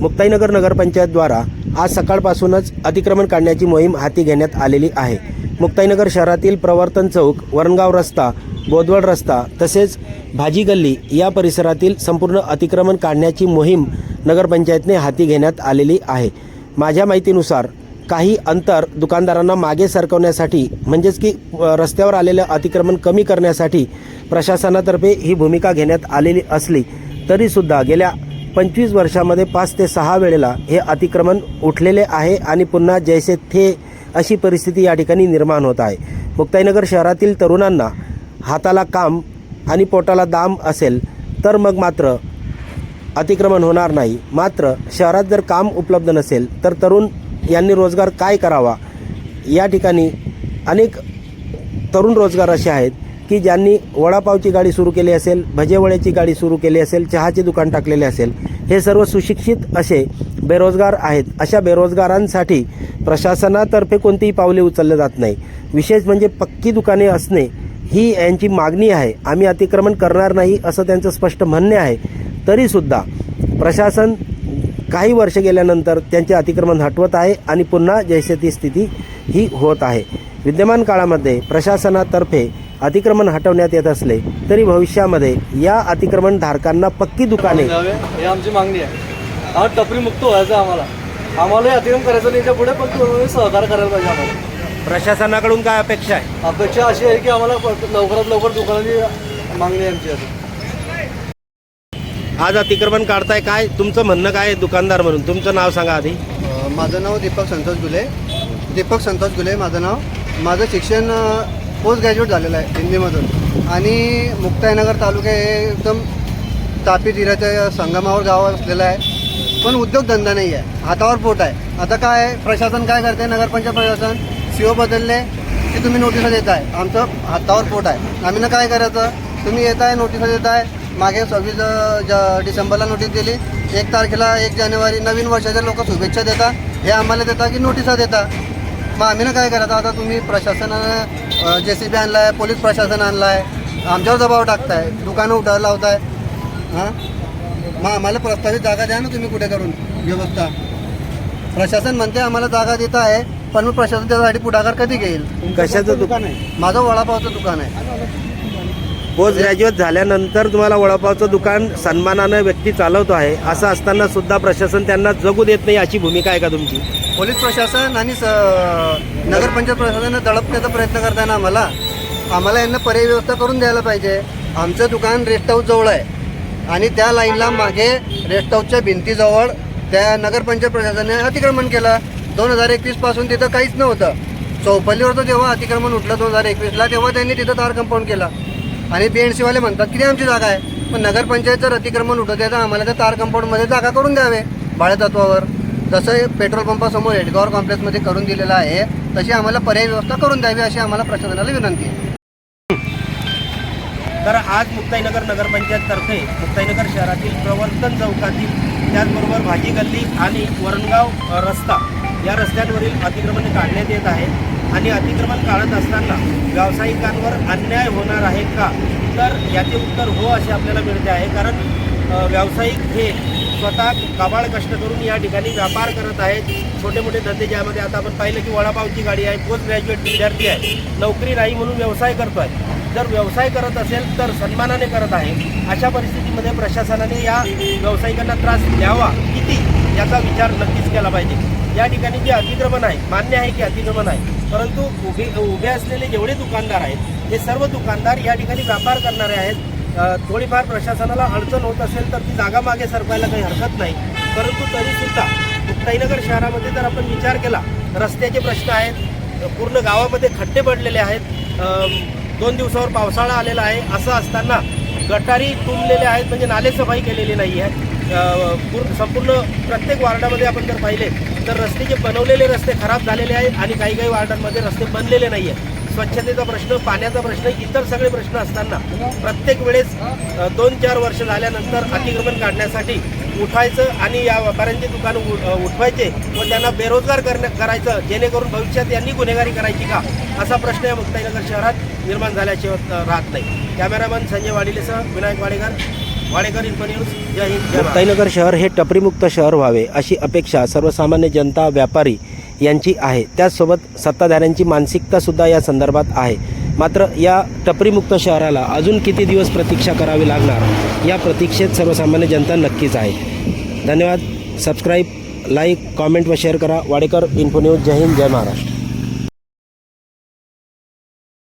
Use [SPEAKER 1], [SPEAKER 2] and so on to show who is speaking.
[SPEAKER 1] मुक्ताईनगर नगरपंचायतद्वारा आज सकाळपासूनच अतिक्रमण काढण्याची मोहीम हाती घेण्यात आलेली आहे. मुक्ताईनगर शहरातील प्रवर्तन चौक वरणगाव रस्ता बोदवड रस्ता तसेच भाजी गल्ली या परिसरातील संपूर्ण अतिक्रमण काढण्याची मोहीम नगरपंचायतने हाती घेण्यात आलेली आहे. माझ्या माहितीनुसार काही अंतर दुकानदारांना मागे सरकवण्यासाठी म्हणजेच की रस्त्यावर आलेलं अतिक्रमण कमी करण्यासाठी प्रशासनातर्फे ही भूमिका घेण्यात आलेली असली तरीसुद्धा गेल्या पंचवीस वर्षामध्ये पाच ते सहा वेळेला हे अतिक्रमण उठलेले आहे आणि पुन्हा जैसे थे अशी परिस्थिती या ठिकाणी निर्माण होत आहे. मुक्ताईनगर शहरातील तरुणांना हाताला काम आणि पोटाला दाम असेल तर मग मात्र अतिक्रमण होणार नाही. मात्र शहरात जर काम उपलब्ध नसेल तर तरुण यांनी रोजगार काय करावा? या ठिकाणी अनेक तरुण रोजगार असे आहेत. की ज्यांनी वडापावची गाडी सुरू केली असेल भजेवड्याची गाडी सुरू केली असेल चहाचे दुकान टाकलेले असेल हे सर्व सुशिक्षित असे बेरोजगार आहेत. अशा बेरोजगारांसाठी प्रशासनातर्फे कोणतीही पावले उचलले जात नाही. विशेष म्हणजे पक्की दुकाने असणे ही यांची मागणी आहे. आम्ही अतिक्रमण करणार नाही असं त्यांचं स्पष्ट म्हणणे आहे. तरीसुद्धा प्रशासन काही वर्ष गेल्यानंतर त्यांचे अतिक्रमण हटवत आहे आणि पुन्हा जैसे ती स्थिती ही होत आहे. विद्यमान काळामध्ये प्रशासनातर्फे अतिक्रमण हटवण्यात येत असले तरी भविष्यामध्ये या अतिक्रमण धारकांना पक्की दुकाने
[SPEAKER 2] द्यावे हे आमची मागणी आहे. हा टपरी मुक्त व्हायचं आम्हाला. आम्हालाही अतिक्रम करायचं नाही. पुढे पण तुम्ही सहकार्य करायला पाहिजे आम्हाला.
[SPEAKER 1] प्रशासनाकडून काय अपेक्षा आहे?
[SPEAKER 2] अपेक्षा अशी आहे की आम्हाला लवकरात लवकर दुकानाची मागणी आहे आमची आता.
[SPEAKER 1] आज अतिक्रमण काढताय काय? तुमचं म्हणणं काय आहे दुकानदार म्हणून? तुमचं नाव सांगा आधी.
[SPEAKER 3] माझं नाव दीपक संतोष गुले. दीपक संतोष गुले माझं नाव. माझं शिक्षण पोस्ट ग्रॅज्युएट झालेलं आहे हिंदीमधून आणि मुक्ताईनगर तालुका हे एकदम तापी जिल्ह्याच्या संगमावर गाव असलेलं आहे. पण उद्योगधंदा नाही आहे. हातावर पोट आहे. आता काय आहे, प्रशासन काय करते नगरपंचायत प्रशासन सी ओ बदलले की तुम्ही नोटिसा देत आहे आमचं हातावर पोट आहे. आम्ही ना काय करायचं? तुम्ही येत आहे नोटिसा देत आहे मागे सव्वीस ज डिसेंबरला नोटीस दिली. एक तारखेला एक जानेवारी नवीन वर्षाच्या लोक शुभेच्छा देता. हे आम्हाला देता की नोटिसा देता? मग आम्ही ना काय करायचं आता तुम्ही प्रशासनानं जे सी बी आणला आहे पोलीस प्रशासन आणलं आहे आमच्यावर दबाव टाकताय दुकानं उठायला लावताय हां? मग आम्हाला प्रस्तावित जागा द्या ना तुम्ही कुठे करून व्यवस्था. प्रशासन म्हणते आम्हाला जागा देत आहे पण मग प्रशासन त्यासाठी पुढाकार कधी घेईल?
[SPEAKER 1] कशाचं दुकान
[SPEAKER 3] माझं वडापावचं दुकान आहे.
[SPEAKER 1] पोस्ट ग्रॅज्युएट झाल्यानंतर तुम्हाला वडापावचं दुकान सन्मानानं व्यक्ती चालवतो आहे असं असताना सुद्धा प्रशासन त्यांना जगू देत नाही अशी भूमिका आहे का तुमची?
[SPEAKER 3] पोलीस प्रशासन आणि स नगरपंचायत प्रशासनानं दडपण्याचा प्रयत्न करताना आम्हाला आम्हाला यांना पर्याय व्यवस्था करून द्यायला पाहिजे. आमचं दुकान रेस्ट हाऊसजवळ आहे. आणि त्या लाईनला मागे रेस्ट हाऊसच्या भिंतीजवळ त्या नगरपंचायत प्रशासनाने अतिक्रमण केलं. दोन हजार एकवीसपासून तिथं काहीच नव्हतं. चौपल्लीवरचं जेव्हा अतिक्रमण उठलं दोन हजार एकवीसला तेव्हा त्यांनी तिथं तार कंपाऊंड केलं. आणि बी एन सीवाले म्हणतात की आमची जागा आहे. पण नगरपंचायत जर अतिक्रमण उठत आहे तर आम्हाला त्या तार कंपाऊंडमध्ये जागा करून द्यावे भाडेतत्वावर जसं पेट्रोल पंपासमोर हेडगॉवर कॉम्प्लेक्समध्ये करून दिलेलं आहे तशी आम्हाला पर्याय व्यवस्था करून द्यावी अशी आम्हाला प्रशासनाला विनंती आहे.
[SPEAKER 1] तर आज मुक्ताईनगर नगरपंचायततर्फे मुक्ताईनगर शहरातील प्रवर्तन चौकातील त्याचबरोबर भाजी गल्ली आणि वरणगाव रस्ता या रस्त्यांवरील अतिक्रमण काढण्यात येत आहे. आणि अतिक्रमण काढत असताना व्यावसायिकांवर अन्याय होणार आहे का? तर याचे उत्तर हो असे आपल्याला मिळते आहे. कारण व्यावसायिक हे स्वतः कबाळ कष्ट करून या ठिकाणी व्यापार करत आहेत. छोटे मोठे धंदे ज्यामध्ये आता आपण पाहिलं की वडापावची गाडी आहे पोस्ट ग्रॅज्युएट विद्यार्थी आहे नोकरी नाही म्हणून व्यवसाय करतो आहे जर व्यवसाय करत असेल तर सन्मानाने करत आहे. अशा परिस्थितीमध्ये प्रशासनाने या व्यावसायिकांना त्रास द्यावा किती याचा विचार नक्कीच केला पाहिजे. या ठिकाणी जे अतिक्रमण आहे मान्य आहे की अतिक्रमण आहे परंतु उभे उभे असलेले जेवढे दुकानदार आहेत हे सर्व दुकानदार या ठिकाणी व्यापार करणारे आहेत. थोडीफार प्रशासनाला अडचण होत असेल तर ती जागा मागे सरकायला काही हरकत नाही. परंतु तरीसुद्धा मुक्ताईनगर शहरामध्ये जर आपण विचार केला रस्त्याचे प्रश्न आहेत पूर्ण गावामध्ये खड्डे पडलेले आहेत दोन दिवसावर पावसाळा आलेला आहे असं असताना गटारी तुंबलेले आहेत म्हणजे नालेसफाई केलेली नाही आहे. पूर्ण संपूर्ण प्रत्येक वार्डामध्ये आपण जर पाहिले तर रस्ते जे बनवलेले रस्ते खराब झालेले आहेत आणि काही काही वार्डांमध्ये रस्ते बनलेले नाही आहेत. स्वच्छतेचा प्रश्न पाण्याचा प्रश्न इतर सगळे प्रश्न असताना प्रत्येक वेळेस दोन चार वर्ष झाल्यानंतर अतिक्रमण काढण्यासाठी उठायचं आणि या व्यापाऱ्यांची दुकानं उ- उठवायचे व त्यांना बेरोजगार करण्या करायचं जेणेकरून भविष्यात यांनी गुन्हेगारी करायची का? असा प्रश्न या मुक्ताईनगर शहरात निर्माण झाल्याशिवाय राहत नाही. कॅमेरामॅन संजय वाडिलेसह विनायक वाडेकर वाडेकर इन्फोन्यूज जय हिंद मुक्ताईनगर शहर हे टपरीमुक्त शहर व्हावे अशी अपेक्षा सर्वसामान्य जनता व्यापारी यांची आहे. त्याचसोबत सत्ताधाऱ्यांची मानसिकतासुद्धा या संदर्भात आहे. मात्र या टपरीमुक्त शहराला अजून किती दिवस प्रतीक्षा करावी लागणार? या प्रतीक्षेत सर्वसामान्य जनता नक्कीच आहे. धन्यवाद. सबस्क्राईब लाईक कॉमेंट व शेअर करा. वाडेकर इन्फो न्यूज जय हिंद जय महाराष्ट्र.